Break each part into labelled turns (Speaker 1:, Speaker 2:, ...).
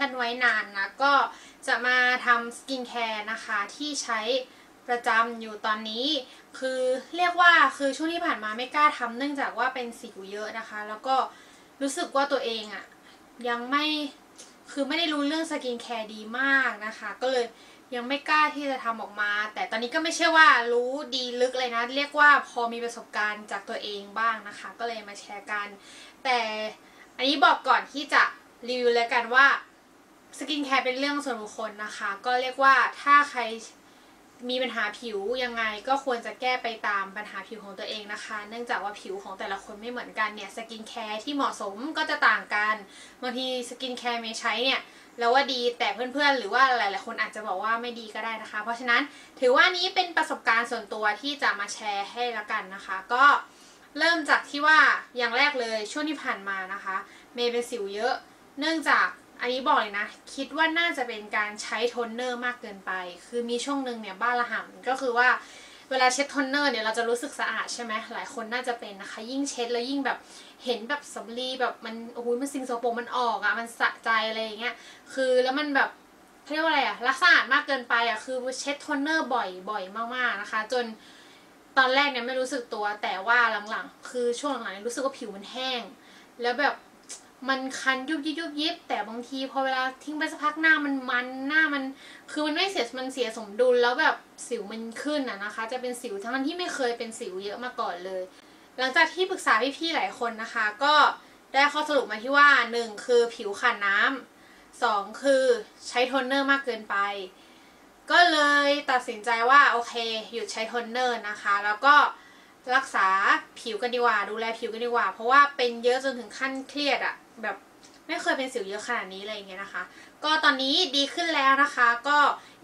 Speaker 1: กันไว้นานนะ ก็จะมาทำสกินแคร์นะคะที่ใช้ประจำอยู่ตอนนี้ คือเรียกว่าคือช่วงที่ผ่านมาไม่กล้าทำเนื่องจากว่าเป็นสิวเยอะนะคะ แล้วก็รู้สึกว่าตัวเองอะยังไม่คือไม่ได้รู้เรื่องสกินแคร์ดีมากนะคะ ก็เลยยังไม่กล้าที่จะทำออกมา แต่ตอนนี้ก็ไม่ใช่ว่ารู้ดีลึกเลยนะ เรียกว่าพอมีประสบการณ์จากตัวเองบ้างนะคะ ก็เลยมาแชร์กัน แต่อันนี้บอกก่อนที่จะรีวิวแล้วกันว่า สกินแคร์เป็นเรื่องส่วนบุคคลนะคะ ก็เรียกว่าถ้าใครมีปัญหาผิวยังไงก็ควรจะแก้ไปตามปัญหาผิวของตัวเองนะคะ เนื่องจากว่าผิวของแต่ละคนไม่เหมือนกันเนี่ยสกินแคร์ที่เหมาะสมก็จะต่างกันบางทีสกินแคร์เมย์ใช้เนี่ยแล้วว่าดีแต่เพื่อนๆ หรือว่าหลายๆคนอาจจะบอกว่าไม่ดีก็ได้นะคะ เพราะฉะนั้นถือว่านี้เป็นประสบการณ์ส่วนตัวที่จะมาแชร์ให้ละกันนะคะ ก็เริ่มจากที่ว่าอย่างแรกเลยช่วงที่ผ่านมานะคะ เมย์เป็นสิวเยอะ เนื่องจาก อันนี้บอกเลยนะ คิดว่าน่าจะเป็นการใช้โทนเนอร์มากเกินไป คือมีช่วงหนึ่งเนี่ยบ้าระห่ำก็คือว่าเวลาเช็ดโทนเนอร์เนี่ยเราจะรู้สึกสะอาดใช่ไหมหลายคนน่าจะเป็นนะคะ ยิ่งเช็ดแล้วยิ่งแบบเห็นแบบสำลีแบบมันโอ้โหมันสิ่งสกปรกมันออกอะ่ะมันสะใจอะไรอย่างเงี้ยคือแล้วมันแบบเขาเรียกว่าอะไรอะ่ะรักสะอาดมากเกินไปอะ่ะคือเช็ดโทนเนอร์บ่อยบ่อยมากๆนะคะ จนตอนแรกเนี่ยไม่รู้สึกตัวแต่ว่าหลังๆ คือช่วงหลังๆรู้สึกว่าผิวมันแห้ง แล้วแบบ มันคันยุบยิบยุบยิบแต่บางทีพอเวลาทิ้งไปสักพักหน้ามันมันหน้ามัน คือมันไม่เสียมันเสียสมดุลแล้วแบบสิวมันขึ้นอะนะคะ จะเป็นสิวทั้งที่ไม่เคยเป็นสิวเยอะมาก่อนเลย หลังจากที่ปรึกษาพี่ๆหลายคนนะคะ ก็ได้ข้อสรุปมาที่ว่า 1 คือผิวขาดน้ำ2คือใช้โทนเนอร์มากเกินไป ก็เลยตัดสินใจว่าโอเคหยุดใช้โทนเนอร์นะคะ แล้วก็รักษาผิวกันดีกว่า ดูแลผิวกันดีกว่า เพราะว่าเป็นเยอะจนถึงขั้นเครียดอะ แบบไม่เคยเป็นสิวเยอะขนาดนี้อะไรอย่างเงี้ยนะคะ ก็ตอนนี้ดีขึ้นแล้วนะคะ ก็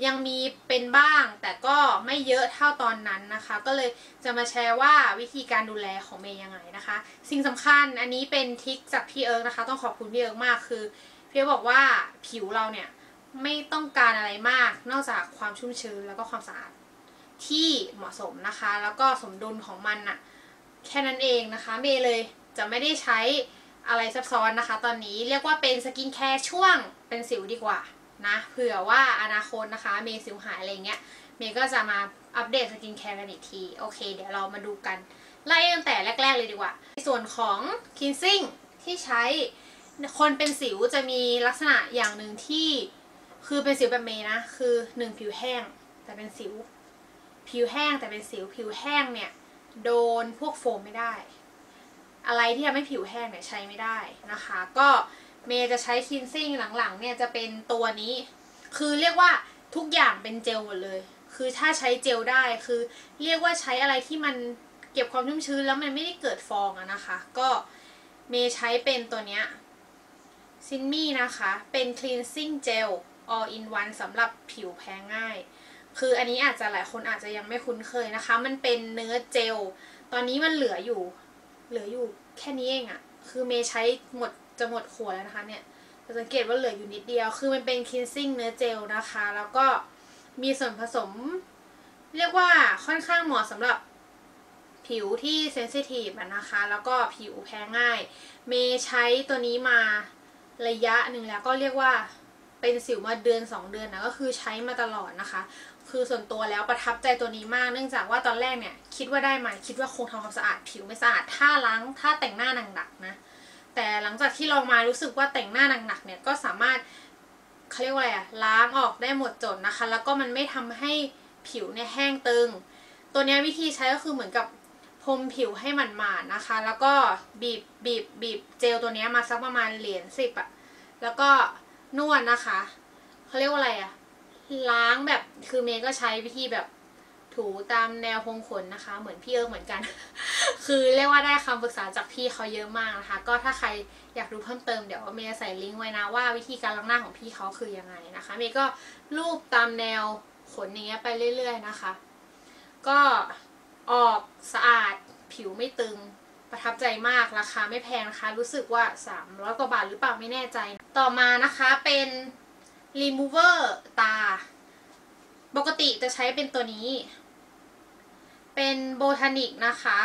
Speaker 1: ยังมีเป็นบ้างแต่ก็ไม่เยอะเท่าตอนนั้นนะคะ ก็เลยจะมาแชร์ว่าวิธีการดูแลของเมย์ยังไงนะคะ สิ่งสำคัญอันนี้เป็นทิกจากพี่เอิร์กนะคะ ต้องขอบคุณพี่เอิร์กมากคือพี่เอิร์กบอกว่าผิวเราเนี่ยไม่ต้องการอะไรมาก นอกจากความชุ่มชื้นแล้วก็ความสะอาดที่เหมาะสมนะคะ แล้วก็สมดุลของมันน่ะแค่นั้นเองนะคะ เมย์เลยจะไม่ได้ใช้ อะไรซับซ้อนนะคะ ตอนนี้เรียกว่าเป็นสกินแคร์ช่วงเป็นสิวดีกว่านะเผื่อว่าอนาคตนะคะ เมย์สิวหายอะไรเงี้ยเมย์ก็จะมาอัปเดตสกินแคร์กันอีกที โอเค เดี๋ยวเรามาดูกัน ไล่ตั้งแต่แรก ๆ เลยดีกว่าในส่วนของคินซิ่งที่ใช้คนเป็นสิวจะมีลักษณะอย่างหนึ่งที่คือเป็นสิวแบบเมย์นะ คือหนึ่งผิวแห้งแต่เป็นสิว ผิวแห้งแต่เป็นสิวผิวแห้งเนี่ย โดนพวกโฟมไม่ได้ อะไรที่ทำให้ผิวแห้งเนี่ยใช้ไม่ได้นะคะ ก็เมย์จะใช้คินซิ่งหลังๆ เนี่ยจะเป็นตัวนี้ คือเรียกว่าทุกอย่างเป็นเจลหมดเลย คือถ้าใช้เจลได้คือเรียกว่าใช้อะไรที่มันเก็บความชุ่มชื้นแล้วมันไม่ได้เกิดฟองอะนะคะ ก็เมย์ใช้เป็นตัวเนี้ยซินมี่นะคะ เป็น cleansing gel all in one สำหรับผิวแพ้ง่าย คืออันนี้อาจจะหลายคนอาจจะยังไม่คุ้นเคยนะคะ มันเป็นเนื้อเจล ตอนนี้มันเหลืออยู่ เหลืออยู่แค่นี้เองอะคือเมย์ใช้หมดจะหมดขวดแล้วนะคะเนี่ยจะสังเกตว่าเหลืออยู่นิดเดียว คือมันเป็นคินซิ่งเนื้อเจลนะคะ แล้วก็มีส่วนผสม เรียกว่าค่อนข้างเหมาะสำหรับผิวที่เซนซิทีฟนะคะ แล้วก็ผิวแพ้ง่าย เมย์ใช้ตัวนี้มาระยะหนึ่งแล้วก็เรียกว่าเป็นสิวมาเดือน 2 เดือนนะก็คือใช้มาตลอดนะคะ คือส่วนตัวแล้วประทับใจตัวนี้มากเนื่องจากว่าตอนแรกเนี่ย คิดว่าได้ไหมคิดว่าคงทำความสะอาดผิวไม่สะอาดถ้าล้างถ้าแต่งหน้าหนักๆนะ แต่หลังจากที่ลองมารู้สึกว่าแต่งหน้าหนักๆเนี่ยก็สามารถเขาเรียกว่าอะไรอะล้างออกได้หมดจดนะคะ แล้วก็มันไม่ทำให้ผิวเนี่ยแห้งตึง ตัวนี้วิธีใช้ก็คือเหมือนกับพรมผิวให้มันหมาดนะคะ แล้วก็บีบบีบบีบเจลตัวนี้มาสักประมาณเหรียญสิบอะแล้วก็นวดนะคะเขาเรียกว่าอะไรอะ ล้างแบบคือเมย์ก็ใช้วิธีแบบถูตามแนวพงขนนะคะ เหมือนพี่เอิร์กเหมือนกัน คือเรียกว่าได้คำปรึกษาจากพี่เขาเยอะมากนะคะ ก็ถ้าใครอยากดูเพิ่มเติมเดี๋ยวเมย์ใส่ลิงก์ไว้นะว่าวิธีการล้างหน้าของพี่เขาคือยังไงนะคะ เมย์ก็รูปตามแนวขนอย่างเงี้ยไปเรื่อย ๆนะคะ ก็ออกสะอาดผิวไม่ตึงประทับใจมากราคาไม่แพงนะคะ รู้สึกว่า300กว่าบาทหรือเปล่าไม่แน่ใจ ต่อมานะคะเป็น remover ตา ปกติจะใช้เป็นตัวนี้ เป็น botanic นะคะ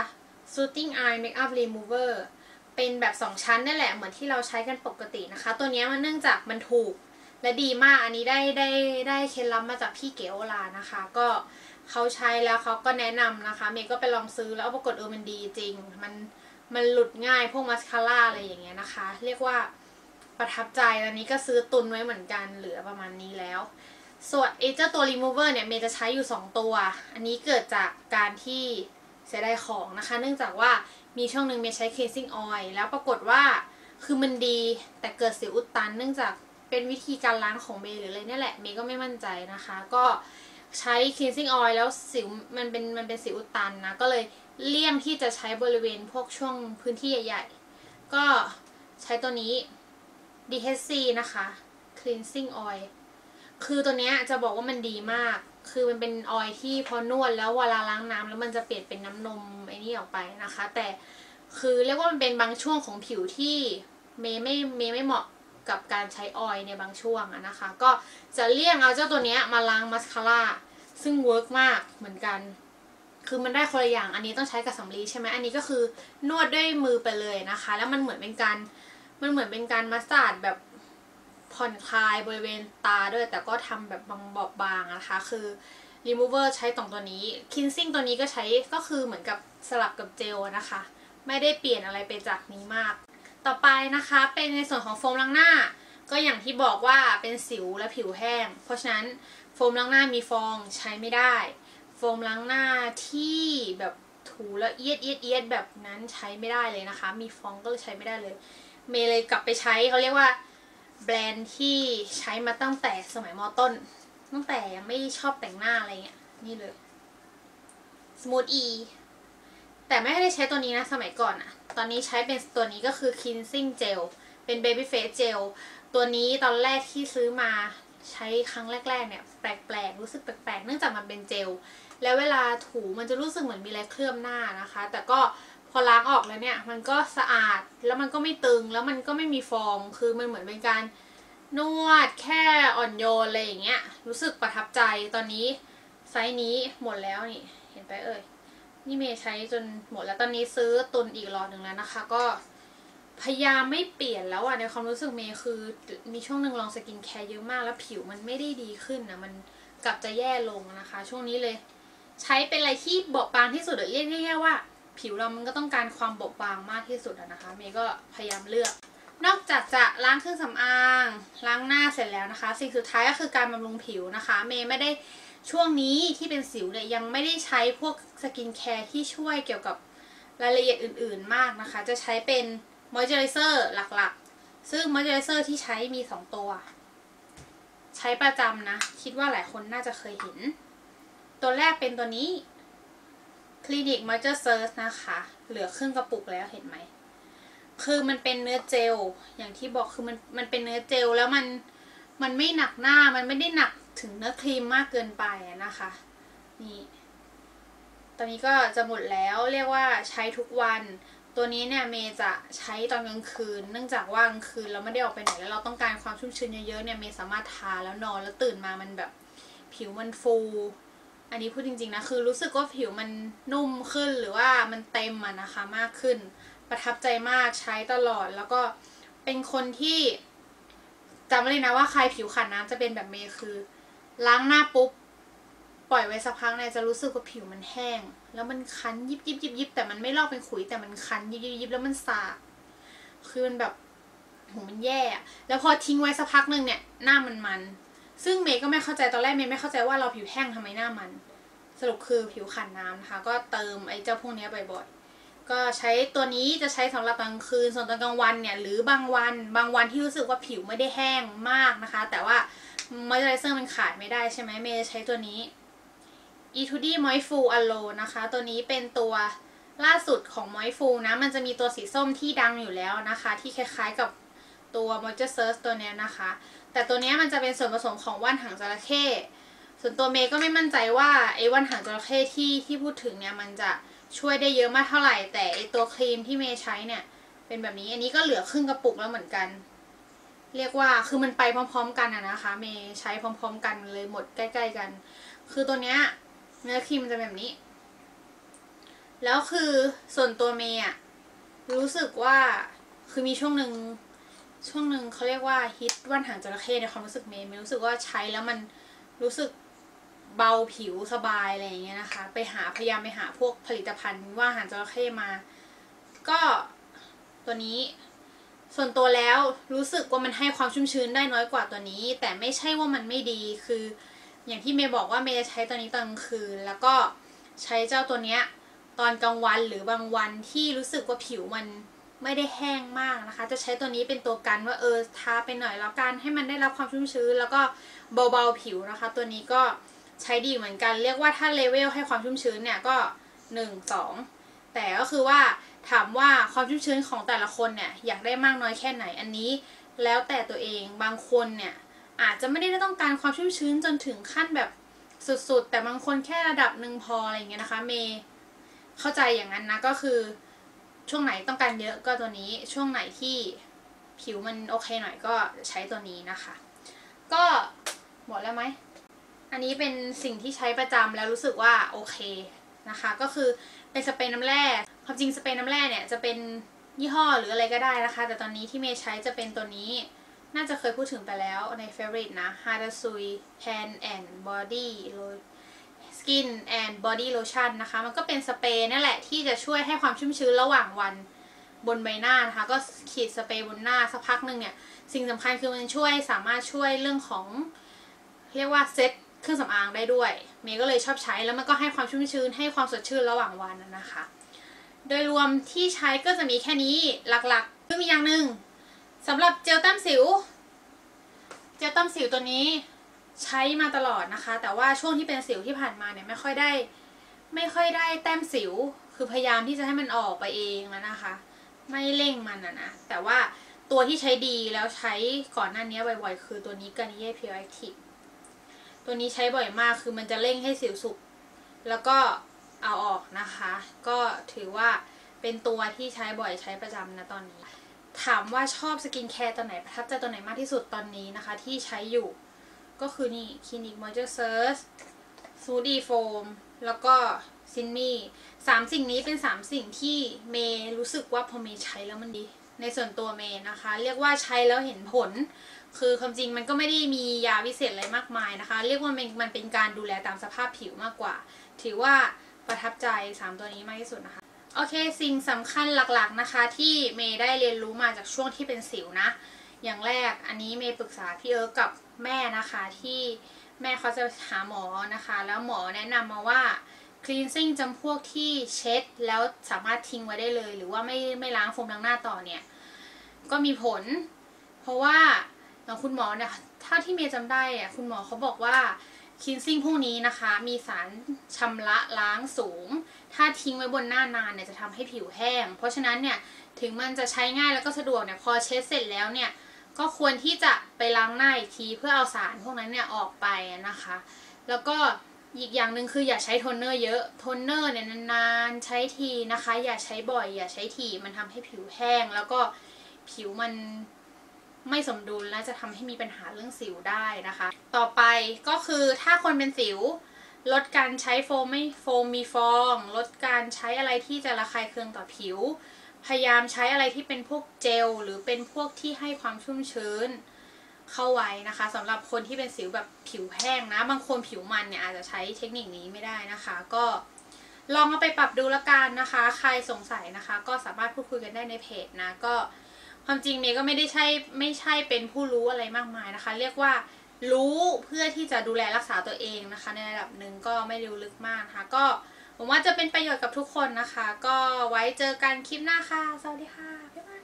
Speaker 1: soothing eye makeup remover เป็นแบบสองชั้นนี่แหละเหมือนที่เราใช้กันปกตินะคะ ตัวนี้มันเนื่องจากมันถูกและดีมากอันนี้ได้ได้ได้เคล็ดลับมาจากพี่เก๋โอลานะคะ ก็เขาใช้แล้วเขาก็แนะนำนะคะ เมย์ก็ไปลองซื้อแล้วปรากฏเออมันดีจริง มันมันหลุดง่ายพวกมัสคาร่าอะไรอย่างเงี้ยนะคะ เรียกว่า ประทับใจตอนนี้ก็ซื้อตุนไว้เหมือนกันเหลือประมาณนี้แล้ว ส่วนเอเจ้าตัว remover เนี่ยเมย์จะใช้อยู่ 2 ตัว อันนี้เกิดจากการที่เสียดายของนะคะ เนื่องจากว่ามีช่วงหนึ่งเมย์ใช้ casing oil แล้วปรากฏว่าคือมันดีแต่เกิดสิวอุดตัน เนื่องจากเป็นวิธีการล้างของเมย์หรืออะไรเนี่ยแหละเมย์ก็ไม่มั่นใจนะคะ ก็ใช้ cleansing oil แล้วสิวมันเป็นมันเป็นสิวอุดตันนะ ก็เลยเลี่ยงที่จะใช้บริเวณพวกช่วงพื้นที่ใหญ่ ๆ ก็ใช้ตัวนี้ DHC นะคะ cleansing oil คือตัวเนี้ยจะบอกว่ามันดีมาก คือมันเป็นออยที่พอนวดแล้วเวลาล้างน้ำแล้วมันจะเปลี่ยนเป็นน้ำนมไอ้นี่ออกไปนะคะ แต่คือเรียกว่ามันเป็นบางช่วงของผิวที่เมย์ไม่เมย์ไม่เหมาะกับการใช้ออยในบางช่วงอะนะคะ ก็จะเลี่ยงเอาเจ้าตัวเนี้ยมาล้างมัสคาร่าซึ่งเวิร์กมากเหมือนกัน คือมันได้คนละอย่างอันนี้ต้องใช้กับสำลีใช่ไหมอันนี้ก็คือนวดด้วยมือไปเลยนะคะ แล้วมันเหมือนเป็นการ มันเหมือนเป็นการมัสซาดแบบผ่อนคลายบริเวณตาด้วย แต่ก็ทำแบบบางบอบบางนะคะ คือ remover ใช้ตรงตัวนี้ cleansing ตัวนี้ก็ใช้ก็คือเหมือนกับสลับกับเจลนะคะ ไม่ได้เปลี่ยนอะไรไปจากนี้มาก ต่อไปนะคะเป็นในส่วนของโฟมล้างหน้า ก็อย่างที่บอกว่าเป็นสิวและผิวแห้ง เพราะฉะนั้นโฟมล้างหน้ามีฟองใช้ไม่ได้ โฟมล้างหน้าที่แบบถูแล้วเอียดเอียดเอียดแบบนั้นใช้ไม่ได้เลยนะคะ มีฟองก็ใช้ไม่ได้เลย เมย์เลยกลับไปใช้เขาเรียกว่าแบรนด์ที่ใช้มาตั้งแต่สมัยมต้น ตั้งแต่ยังไม่ชอบแต่งหน้าอะไรเงี้ย นี่เลย Smooth E แต่ไม่ได้ใช้ตัวนี้นะสมัยก่อนอะตอนนี้ใช้เป็นตัวนี้ก็คือ cleansing gel เป็น baby face gel ตัวนี้ตอนแรกที่ซื้อมาใช้ครั้งแรก ๆ เนี่ยแปลกๆรู้สึกแปลกๆ เนื่องจากมันเป็นเจล แล้วเวลาถูมันจะรู้สึกเหมือนมีอะไรเคลือบหน้านะคะ แต่ก็ พอล้างออกแล้วเนี่ย มันก็สะอาดแล้วมันก็ไม่ตึงแล้วมันก็ไม่มีฟองคือมันเหมือนเป็นการนวดแค่อ่อนโยนอะไรอย่างเงี้ย รู้สึกประทับใจตอนนี้ไซส์นี้หมดแล้วนี่ เห็นไปเอ่ย นี่เมย์ใช้จนหมดแล้วตอนนี้ซื้อตุนอีกรอหนึ่งแล้วนะคะ ก็พยายามไม่เปลี่ยนแล้วอะในความรู้สึกเมย์คือมีช่วงหนึ่งลองสกินแคร์เยอะมากแล้วผิวมันไม่ได้ดีขึ้นนะมันกลับจะแย่ลงนะคะ ช่วงนี้เลย ใช้เป็นอะไรที่เบาบางที่สุดเรียกง่ายๆว่า ผิวเรามันก็ต้องการความบาบางมากที่สุดนะคะ เมย์ก็พยายามเลือก นอกจากจะล้างเครื่องสำอาง ล้างหน้าเสร็จแล้วนะคะ สิ่งสุดท้ายก็คือการบำรุงผิวนะคะ เมย์ไม่ได้ช่วงนี้ที่เป็นสิวเนี่ยยังไม่ได้ใช้พวกสกินแคร์ที่ช่วยเกี่ยวกับรายละเอียดอื่น ๆ มากนะคะ จะใช้เป็นมอยเจอไรเซอร์หลักๆ ซึ่งมอยเจอไรเซอร์ที่ใช้มี 2 ตัว ใช้ประจำนะ คิดว่าหลายคนน่าจะเคยเห็น ตัวแรกเป็นตัวนี้ Clinic Moisture Surge นะคะ เหลือครึ่งกระปุกแล้วเห็นไหม คือมันเป็นเนื้อเจล อย่างที่บอกคือมันมันเป็นเนื้อเจลแล้วมันมันไม่หนักหน้ามันไม่ได้หนักถึงเนื้อครีมมากเกินไปนะคะ นี่ ตอนนี้ก็จะหมดแล้วเรียกว่าใช้ทุกวัน ตัวนี้เนี่ยเมย์จะใช้ตอนกลางคืน เนื่องจากว่ากลางคืนเราไม่ได้ออกไปไหนแล้วเราต้องการความชุ่มชื้นเยอะๆเนี่ยเมย์สามารถทาแล้วนอนแล้วตื่นมามันแบบ ผิวมันฟู อันนี้พูดจริงๆนะคือรู้สึกว่าผิวมันนุ่มขึ้นหรือว่ามันเต็มอะนะคะมากขึ้น ประทับใจมากใช้ตลอดแล้วก็เป็นคนที่จำไว้เลยนะว่าใครผิวขาดน้ำจะเป็นแบบเมย์คือ ล้างหน้าปุ๊บปล่อยไว้สักพักเนี่ยจะรู้สึกว่าผิวมันแห้ง แล้วมันคันยิบยิบยิบยิบแต่มันไม่ลอกเป็นขุยแต่มันคันยิบยิบยิบแล้วมันสาบคือมันแบบโหมันแย่แล้วพอทิ้งไว้สักพักหนึ่งเนี่ยหน้ามันมัน ซึ่งเมย์ก็ไม่เข้าใจตอนแรกเมย์ไม่เข้าใจว่าเราผิวแห้งทำไมหน้ามัน สรุปคือผิวขาดน้ำนะคะ ก็เติมไอ้เจ้าพวกนี้บ่อยๆ ก็ใช้ตัวนี้จะใช้สำหรับกลางคืน ส่วนตอนกลางวันเนี่ย หรือบางวันบางวันที่รู้สึกว่าผิวไม่ได้แห้งมากนะคะ แต่ว่ามอยเจอไรเซอร์มันขาดไม่ได้ใช่ไหมเมย์จะใช้ตัวนี้ e t u d y Moistful Alone นะคะ ตัวนี้เป็นตัวล่าสุดของ Moistful นะ มันจะมีตัวสีส้มที่ดังอยู่แล้วนะคะ ที่คล้ายๆกับตัว Moisture Surge ตัวนี้นะคะ แต่ตัวนี้มันจะเป็นส่วนผสมของว่านหางจระเข้ส่วนตัวเมย์ก็ไม่มั่นใจว่าไอ้ว่านหางจระเข้ที่ที่พูดถึงเนี่ยมันจะช่วยได้เยอะมากเท่าไหร่ แต่ไอ้ตัวครีมที่เมย์ใช้เนี่ย เป็นแบบนี้อันนี้ก็เหลือครึ่งกระปุกแล้วเหมือนกัน เรียกว่าคือมันไปพร้อม ๆ กันอะนะคะ เมย์ใช้พร้อม ๆ กันเลยหมดใกล้ ๆ กัน คือตัวเนี้ยเนื้อครีมมันจะแบบนี้ แล้วคือส่วนตัวเมย์อะรู้สึกว่าคือมีช่วงหนึ่ง ช่วงหนึ่งเขาเรียกว่าฮิตว่านหางจระเข้ในความรู้สึกเมย์เมย์รู้สึกว่าใช้แล้วมันรู้สึกเบาผิวสบายอะไรอย่างเงี้ยนะคะ ไปหาพยายามไปหาพวกผลิตภัณฑ์ว่านหางจระเข้มา ก็ตัวนี้ส่วนตัวแล้วรู้สึกว่ามันให้ความชุ่มชื้นได้น้อยกว่าตัวนี้ แต่ไม่ใช่ว่ามันไม่ดีคือ อย่างที่เมย์บอกว่าเมย์จะใช้ตัวนี้ตอนกลางคืน แล้วก็ใช้เจ้าตัวเนี้ยตอนกลางวันหรือบางวันที่รู้สึกว่าผิวมัน ไม่ได้แห้งมากนะคะ จะใช้ตัวนี้เป็นตัวกันว่าเออทาไปหน่อยแล้วกันให้มันได้รับความชุ่มชื้น แล้วก็เบาๆผิวนะคะ ตัวนี้ก็ใช้ดีเหมือนกัน เรียกว่าถ้าเลเวลให้ความชุ่มชื้นเนี่ยก็หนึ่งสองแต่ก็คือว่าถามว่าความชุ่มชื้นของแต่ละคนเนี่ยอยากได้มากน้อยแค่ไหนอันนี้ แล้วแต่ตัวเองบางคนเนี่ยอาจจะไม่ได้ต้องการความชุ่มชื้นจนถึงขั้นแบบสุดๆ แต่บางคนแค่ระดับหนึ่งพออะไรเงี้ยนะคะ เมย์เข้าใจอย่างนั้นนะก็คือ ช่วงไหนต้องการเยอะก็ตัวนี้ ช่วงไหนที่ผิวมันโอเคหน่อยก็ใช้ตัวนี้นะคะ ก็หมดแล้วไหม อันนี้เป็นสิ่งที่ใช้ประจำแล้วรู้สึกว่าโอเคนะคะ ก็คือเป็นสเปรย์น้ำแร่ความจริงสเปรย์น้ำแร่เนี่ยจะเป็นยี่ห้อหรืออะไรก็ได้นะคะ แต่ตอนนี้ที่เมย์ใช้จะเป็นตัวนี้ น่าจะเคยพูดถึงไปแล้วใน favorite นะ h a d a s u i Hand and Body Skin and Body Lotion นะคะ มันก็เป็นสเปรย์นั่นแหละที่จะช่วยให้ความชุ่มชื้นระหว่างวันบนใบหน้านะคะ ก็ขีดสเปรย์บนหน้าสักพักหนึ่งเนี่ย สิ่งสำคัญคือมันช่วยสามารถช่วยเรื่องของ เรียกว่าเซ็ตเครื่องสำอางได้ด้วยเมย์ก็เลยชอบใช้แล้วมันก็ให้ความชุ่มชื้นให้ความสดชื่นระหว่างวันนะคะ โดยรวมที่ใช้ก็จะมีแค่นี้หลักๆก็มีอย่างหนึ่งสำหรับเจลแต้มสิว เจลแต้มสิวตัวนี้ ใช้มาตลอดนะคะ แต่ว่าช่วงที่เป็นสิวที่ผ่านมาเนี่ยไม่ค่อยได้ ไม่ค่อยได้แต้มสิว คือพยายามที่จะให้มันออกไปเองแล้วนะคะ ไม่เร่งมันนะนะ แต่ว่าตัวที่ใช้ดีแล้วใช้ก่อนหน้านี้บ่อยๆ คือตัวนี้กานิเย่พิวแอคทีฟตัวนี้ใช้บ่อยมากคือมันจะเร่งให้สิวสุก แล้วก็เอาออกนะคะ ก็ถือว่าเป็นตัวที่ใช้บ่อยใช้ประจำนะตอนนี้ ถามว่าชอบสกินแคร์ตัวไหนประทับใจตัวไหนมากที่สุดตอนนี้นะคะ ที่ใช้อยู่ ก็คือนี่คลินิกมอยเจอร์เซิร์สซูดีโฟมแล้วก็ซินมี่สามสิ่งนี้เป็นสามสิ่งที่เมย์รู้สึกว่าพอเมย์ใช้แล้วมันดี ในส่วนตัวเมย์นะคะ เรียกว่าใช้แล้วเห็นผล คือความจริงมันก็ไม่ได้มียาวิเศษอะไรมากมายนะคะ เรียกว่ามันมันเป็นการดูแลตามสภาพผิวมากกว่า ถือว่าประทับใจ 3 ตัวนี้มากที่สุดนะคะ โอเค สิ่งสำคัญหลักๆนะคะ ที่เมย์ได้เรียนรู้มาจากช่วงที่เป็นสิวนะ อย่างแรกอันนี้เมย์ปรึกษาพี่เอิร์กกับแม่นะคะที่แม่เขาจะหาหมอนะคะ แล้วหมอแนะนำมาว่า cleansing จำพวกที่เช็ดแล้วสามารถทิ้งไว้ได้เลย หรือว่าไม่ไม่ล้างโฟมล้างหน้าต่อเนี่ย ก็มีผล เพราะว่าคุณหมอเนี่ยถ้าที่เมย์จำได้อะคุณหมอเขาบอกว่า cleansing พวกนี้นะคะ มีสารชำระล้างสูง ถ้าทิ้งไว้บนหน้านานเนี่ยจะทำให้ผิวแห้ง เพราะฉะนั้นเนี่ยถึงมันจะใช้ง่ายแล้วก็สะดวกเนี่ยพอเช็ดเสร็จแล้วเนี่ย ก็ควรที่จะไปล้างหน้าอีกทีเพื่อเอาสารพวกนั้นเนี่ยออกไปนะคะ แล้วก็อีกอย่างหนึ่งคืออย่าใช้โทนเนอร์เยอะ โทนเนอร์เนี่ยนานๆใช้ทีนะคะ อย่าใช้บ่อย อย่าใช้ทีมันทำให้ผิวแห้ง แล้วก็ผิวมันไม่สมดุลและจะทำให้มีปัญหาเรื่องสิวได้นะคะ ต่อไปก็คือถ้าคนเป็นสิว ลดการใช้โฟมไม่โฟมมีฟอง ลดการใช้อะไรที่จะระคายเคืองต่อผิว พยายามใช้อะไรที่เป็นพวกเจล หรือเป็นพวกที่ให้ความชุ่มชื้นเข้าไว้นะคะสำหรับคนที่เป็นสิวแบบผิวแห้งนะ บางคนผิวมันเนี่ยอาจจะใช้เทคนิคนี้ไม่ได้นะคะ ก็ลองเอาไปปรับดูละกันนะคะ ใครสงสัยนะคะ ก็สามารถพูดคุยกันได้ในเพจนะก็ความจริงเมย์ก็ไม่ได้ใช่ไม่ใช่เป็นผู้รู้อะไรมากมายนะคะ เรียกว่ารู้เพื่อที่จะดูแลรักษาตัวเองนะคะ ในระดับหนึ่งก็ไม่รู้ลึกมากนะคะก็ ผมว่าจะเป็นประโยชน์กับทุกคนนะคะ ก็ไว้เจอกันคลิปหน้าค่ะ สวัสดีค่ะ บ๊ายบาย